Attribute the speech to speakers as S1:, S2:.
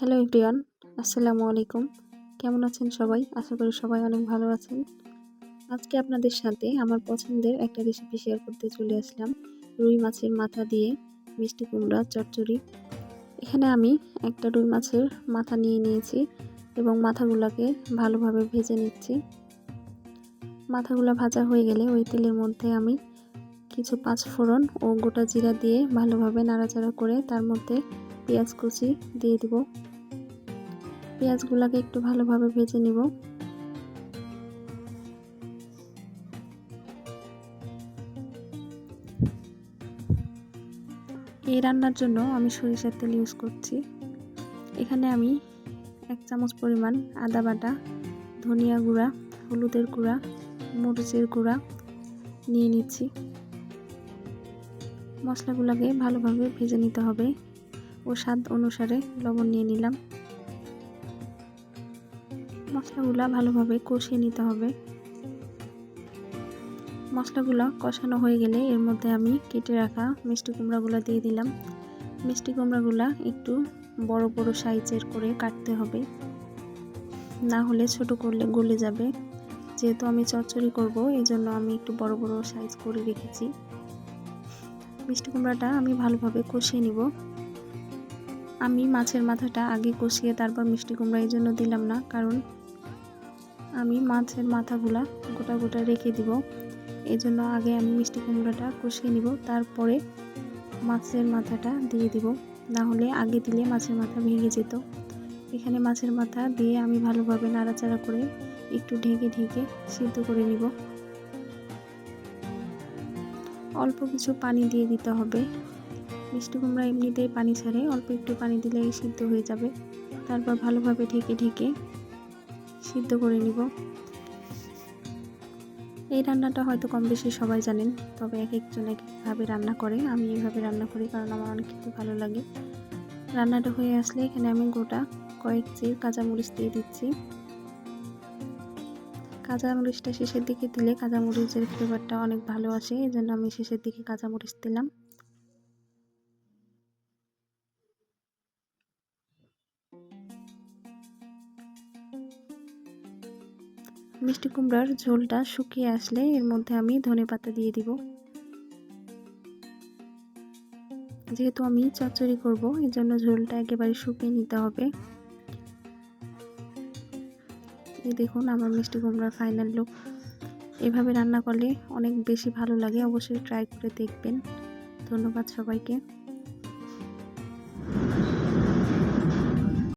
S1: Hello everyone আসসালামু আলাইকুম। কেমন আছেন সবাই? আশা করি সবাই অনেক ভালো আছেন। আজকে আপনাদের সাথে আমার পছন্দের একটা রেসিপি শেয়ার করতে চলে আসলাম। রুই মাছের মাথা দিয়ে মিষ্টি কুমড়া, চচ্চড়ি। এখানে আমি একটা রুই মাছের মাথা নিয়ে নিয়েছি এবং মাথাগুলোকে ভালোভাবে ভেজে নিচ্ছি। মাথাগুলো ভাজা হয়ে গেলে ওই তেলের মধ্যে আমি কিছু পাঁচ ফোড়ন ও গোটা জিরা দিয়ে ভালোভাবে নাড়াচাড়া করে তার মধ্যে পেঁয়াজ কুচি দিয়ে দিব। পেঁয়াজগুলোকে একটু ভালোভাবে ভেজে নিব। এই রান্নার জন্য আমি সরিষার তেল ইউজ করছি। এখানে আমি এক চামচ পরিমাণ আদা বাটা, ধনিয়া গুঁড়া, হলুদের গুঁড়া, মরিচের গুঁড়া নিয়ে নিচ্ছি। মশলাগুলোকে ভালোভাবে ভেজে নিতে হবে। ও স্বাদ অনুসারে লবণ নিয়ে নিলাম। মশলাগুলো ভালোভাবে কষিয়ে নিতে হবে। মশলাগুলো কষানো হয়ে গেলে এর মধ্যে আমি কেটে রাখা মিষ্টি কুমড়াগুলো দিয়ে দিলাম। মিষ্টি কুমড়াগুলো একটু বড় বড় সাইজের করে কাটতে হবে। না হলে ছোট করলে গলে যাবে। যেহেতু আমি চচ্চড়ি করব এই জন্য আমি একটু বড় বড় সাইজ করে রেখেছি। মিষ্টি কুমড়াটা আমি ভালোভাবে কষিয়ে নিব। আমি মাছের মাথাটা আগে কষিয়ে তারপর মিষ্টি কুমড়া এই জন্য দিলাম না, কারণ আমি মাছের মাথাগুলা গোটা গোটা রেখে দিব। এই জন্য আগে আমি মিষ্টি কুমড়াটা কষিয়ে নিব, তারপরে মাছের মাথাটা দিয়ে দিব। না হলে আগে দিলে মাছের মাথা ভেঙে যেত। এখানে মাছের মাথা দিয়ে আমি ভালোভাবে নাড়াচাড়া করে একটু ঢেকে ঢেকে সিদ্ধ করে নিব। অল্প কিছু পানি দিয়ে দিতে হবে। মিষ্টি কুমড়া এমনিতেই পানি ছাড়ে, অল্প একটু পানি দিলেই সিদ্ধ হয়ে যাবে। তারপর ভালোভাবে ঢেকে ঢেকে সিদ্ধ করে নিব। এই রান্নাটা হয়তো কম বেশি সবাই জানেন, তবে এক একজন এক একভাবে রান্না করে। আমি এইভাবে রান্না করি কারণ আমার অনেক খেতে ভালো লাগে। রান্নাটা হয়ে আসলে এখানে আমি গোটা কয়েক চির কাঁচামরিচ দিয়ে দিচ্ছি। কাঁচামরিচটা শেষের দিকে দিলে কাঁচামরিচের ফ্লেভারটা অনেক ভালো আসে এই জন্য আমি শেষের দিকে কাঁচামরিচ দিলাম। মিষ্টি কুমড়ার ঝোলটা শুকিয়ে আসলে এর মধ্যে আমি ধনে পাতা দিয়ে দিব। যেহেতু আমি চচ্চড়ি করব এই জন্য ঝোলটা একেবারে শুকিয়ে নিতে হবে। এই দেখুন আমার মিষ্টি কুমড়ার ফাইনাল লুক এভাবে রান্না করলে অনেক বেশি ভালো লাগে, অবশ্যই ট্রাই করে দেখবেন। ধন্যবাদ সবাইকে।